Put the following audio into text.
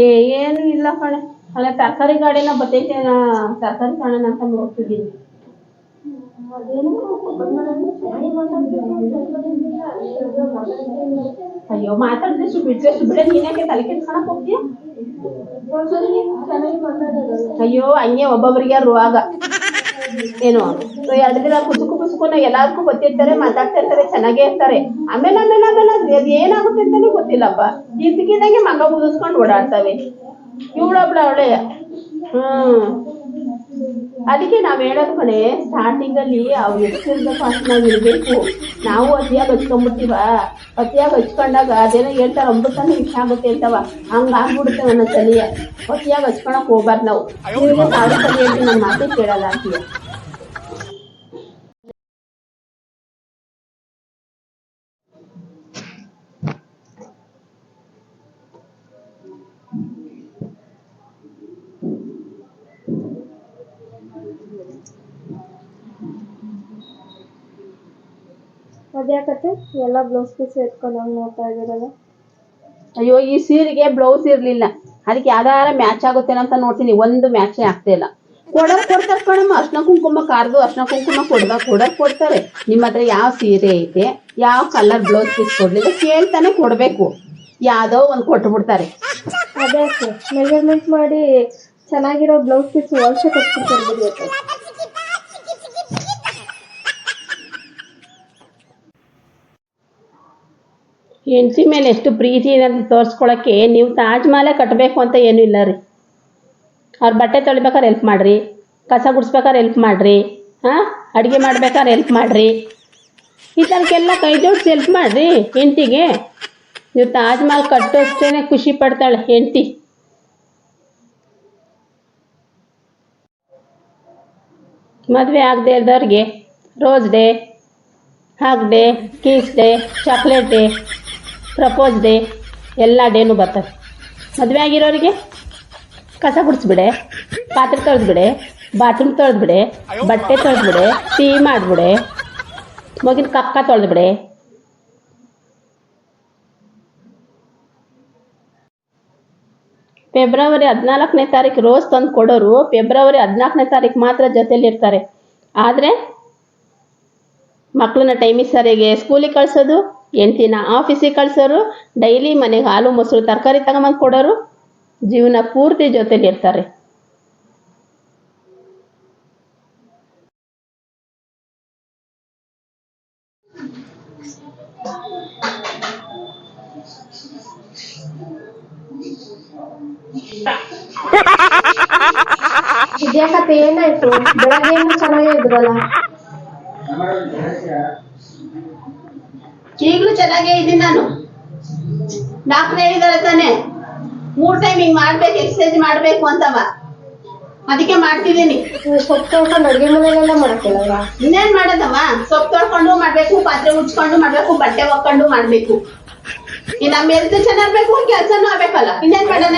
ಏ ಏನು ಇಲ್ಲ ಕಣೆ. ಅಲ್ಲ ತರಕಾರಿ ಗಾಡಿನ ಬತ್ತೈತೆ ತರಕಾರಿ ಕಾಣೋಣ ಅಂತ ನೋಡ್ತಿದ್ದೀನಿ. ಅಯ್ಯೋ ಮಾತಾಡಿದಷ್ಟು ಬಿಟ್ಟಷ್ಟು ಬಿಡ ನೀನ್ಯಾಕೆ ತಲೆ ಕೆಡ್ಸ್ಕೊಳಕ್ ಹೋಗ್ತೀಯ? ಅಯ್ಯೋ ಹಂಗೆ ಒಬ್ಬೊಬ್ರಿಗೆ ರೋಗ. ಏನು ಎರಡು ದಿನ ಕುಸುಕು ಕುಸುಕುನ ಎಲ್ಲಾರ್ಗೂ ಗೊತ್ತಿರ್ತಾರೆ ಮಾತಾಡ್ತಾ ಇರ್ತಾರೆ ಚೆನ್ನಾಗೇ ಇರ್ತಾರೆ. ಆಮೇಲೆ ಆಮೇಲೆ ಆಮೇಲೆ ಅದ್ ಅದ್ ಏನಾಗುತ್ತೆ ಅಂತಾನೆ ಗೊತ್ತಿಲ್ಲಪ್ಪ. ಇದ್ದಕ್ಕಿದ್ದಂಗೆ ಮಗ ಮುಗಿಸ್ಕೊಂಡು ಓಡಾಡ್ತವೆ. ಇವಳೊಬ್ಳ ಅವಳೆ. ಹ್ಮ್. ಅದಕ್ಕೆ ನಾವ್ ಹೇಳೋದು ಸ್ಟಾರ್ಟಿಂಗ್ ಅಲ್ಲಿ ಅವ್ರು ಎಷ್ಟಿರ್ಬೇಕು ಅಂತ ನಾವ್ ನಾವು ಅತಿಯಾಗಿ ಹಚ್ಕೊಂಡ್ಬಿಡ್ತೀವ ಅತಿಯಾಗಿ ಹಚ್ಕೊಂಡಾಗ ಅದೇನೋ ಹೇಳ್ತಾರ, ಅಮೃತನೇ ಇಷ್ಟ ಆಗುತ್ತೆ ಅಂತವ. ಹಂಗ ಆಗ್ಬಿಡುತ್ತೆ ನನ್ನ ತಲೆಯ ಅತಿಯಾಗಿ ಹಚ್ಕೊಳಕ್ ಹೋಗ್ಬಾರ್ದು ನಾವು. ಸಾವಿರ ಸಲ ಹೇಳ್ತೀನಿ ನನ್ನ ಮಾತೇ ಕೇಳಲ್ಲ ಅಂತೀಯ ಅದ್ಯಾಕತ್ತೆ ಎಲ್ಲ ಬ್ಲೌಸ್ ಪೀಸ್ ಎತ್ಕೊಂಡು ಹಂಗ್ ನೋಡ್ತಾ ಇದ್ದೀರಲ್ಲ? ಅಯ್ಯೋ ಈ ಸೀರೆಗೆ ಬ್ಲೌಸ್ ಇರಲಿಲ್ಲ. ಅದಕ್ಕೆ ಯಾವ್ದಾರ ಮ್ಯಾಚ್ ಆಗುತ್ತೇನೋ ಅಂತ ನೋಡ್ತೀನಿ. ಒಂದು ಮ್ಯಾಚೇ ಇಲ್ಲ. ಕೊಡಕ್ ಕೊಡ್ತಾರೆ ಕಣಮ್ಮ. ಅರ್ಶನ ಕುಂಕುಮ ಕಾರ್ದು ಅರ್ಶನ ಕುಂಕುಮ ಕೊಡ್ದ ಕೊಡಕ್ ಕೊಡ್ತಾರೆ. ನಿಮ್ಮ ಹತ್ರ ಯಾವ ಸೀರೆ ಐತೆ ಯಾವ ಕಲರ್ ಬ್ಲೌಸ್ ಪೀಸ್ ಕೊಡ್ಲಿಲ್ಲ ಕೇಳ್ತಾನೆ ಕೊಡ್ಬೇಕು. ಯಾವ್ದೋ ಒಂದು ಕೊಟ್ಟು ಬಿಡ್ತಾರೆ ಅದ್ಯಾಕೆ ಮೆಜರ್ಮೆಂಟ್ ಮಾಡಿ ಚೆನ್ನಾಗಿರೋ ಬ್ಲೌಸ್ ಪೀಸ್ ಹೊಲ್ಸೆ ಕೊಟ್ಬಿಡ್ತಾರೆ ಬಿಡಿ ಹೆಂಡತಿ ಮೇಲೆ ಎಷ್ಟು ಪ್ರೀತಿ ಅಂತ ತೋರಿಸ್ಕೊಳಕ್ಕೆ ನೀವು ತಾಜ್ ಮಹಲೇ ಕಟ್ಟಬೇಕು ಅಂತ ಏನೂ ಇಲ್ಲ ರೀ. ಅವ್ರ ಬಟ್ಟೆ ತೊಳಿಬೇಕಾದ್ರೆ ಹೆಲ್ಪ್ ಮಾಡಿರಿ, ಕಸ ಗುಡಿಸ್ಬೇಕಾದ್ರೆ ಹೆಲ್ಪ್ ಮಾಡಿರಿ, ಹಾಂ? ಅಡುಗೆ ಮಾಡ್ಬೇಕಾದ್ರೆ ಹೆಲ್ಪ್ ಮಾಡಿರಿ. ಈ ಥರಕ್ಕೆಲ್ಲ ಕೈ ಜೋಡಿಸಿ ಹೆಲ್ಪ್ ಮಾಡಿರಿ ಹೆಂಡ್ತಿಗೆ. ನೀವು ತಾಜ್ ಮಹಲ್ ಕಟ್ಟೋಷ್ಟೇ ಖುಷಿ ಪಡ್ತಾಳೆ ಹೆಂಡ್ತಿ. ಮದುವೆ ಆಗದೆ ಇದ್ದವ್ರಿಗೆ rose day hug day kiss day chocolate day propose day, ಎಲ್ಲ ಡೇನು ಬರ್ತವೆ ಮದುವೆ ಆಗಿರೋರಿಗೆ ಕಸ ಗುಡಿಸ್ಬಿಡೆ, ಪಾತ್ರೆ ತೊಳೆದ್ಬಿಡೆ ಬಾತ್ರೂಮ್ ತೊಳೆದ್ಬಿಡೆ, ಬಟ್ಟೆ ತೊಳೆದ್ಬಿಡೆ, ಟೀ ಮಾಡಿಬಿಡೆ, ಮಗಿನ ಕಕ್ಕ ತೊಳೆದ್ಬಿಡೆ. ಫೆಬ್ರವರಿ ಹದಿನಾಲ್ಕನೇ ತಾರೀಕು ರೋಸ್ ತಂದು ಕೊಡೋರು ಫೆಬ್ರವರಿ ಹದಿನಾಲ್ಕನೇ ತಾರೀಕು ಮಾತ್ರ ಜೊತೆಲಿರ್ತಾರೆ. ಆದರೆ ಮಕ್ಕಳನ್ನ ಟೈಮಿಗೆ ಸರಿಗೆ ಸ್ಕೂಲಿಗೆ ಕಳ್ಸೋದು ಹೆಂಡ್ತಿನ ಆಫೀಸಿಗೆ ಕಳ್ಸೋರು, ಡೈಲಿ ಮನೆಗೆ ಹಾಲು, ಮೊಸರು, ತರಕಾರಿ ತಗೊಂಬಂದು ಕೊಡೋರು, ಜೀವನ ಪೂರ್ತಿ ಜೊತೆಲಿ ಇರ್ತಾರೆ. ಏನಾಯ್ತು? ಬೆಳಗ್ಗೆ ಚೆನ್ನಾಗೇ ಇದ್ರಲ್ಲ? ಈಗಲೂ ಚೆನ್ನಾಗೇ ಇದ್ದೀನಿ ನಾನು. ಡಾಕ್ಟರ್ ಹೇಳಿದಾರೆ ತಾನೆ. ಮೂರ್ ಟೈಮ್ ಹಿಂಗ್ ಮಾಡ್ಬೇಕು ಎಕ್ಸರ್ಸೈಸ್ ಮಾಡ್ಬೇಕು ಅಂತವ. ಅದಕ್ಕೆ ಮಾಡ್ತಿದ್ದೀನಿ. ಸೊಪ್ಪು ತೊಳ್ಕೊಂಡು ಅಡುಗೆ ಮನೆಯಲ್ಲೆಲ್ಲ ಮಾಡ್ಕೊಳ್ಳಲ್ವಾ ಇನ್ನೇನ್ ಮಾಡೋದಮ್ಮ ಸೊಪ್ಪು ತೊಳ್ಕೊಂಡು ಮಾಡ್ಬೇಕು ಪಾತ್ರೆ ಉಚ್ಕೊಂಡು ಮಾಡ್ಬೇಕು ಬಟ್ಟೆ ಒಕ್ಕೊಂಡು ಮಾಡ್ಬೇಕು. ಈ ನಮ್ಮ ಹೆಲ್ತ್ ಚೆನ್ನಾಗ್ಬೇಕು ಕೆಲ್ಸನೂ ಆಗ್ಬೇಕಲ್ಲ. ಇನ್ನೇನ್ ಮಾಡೋಣ?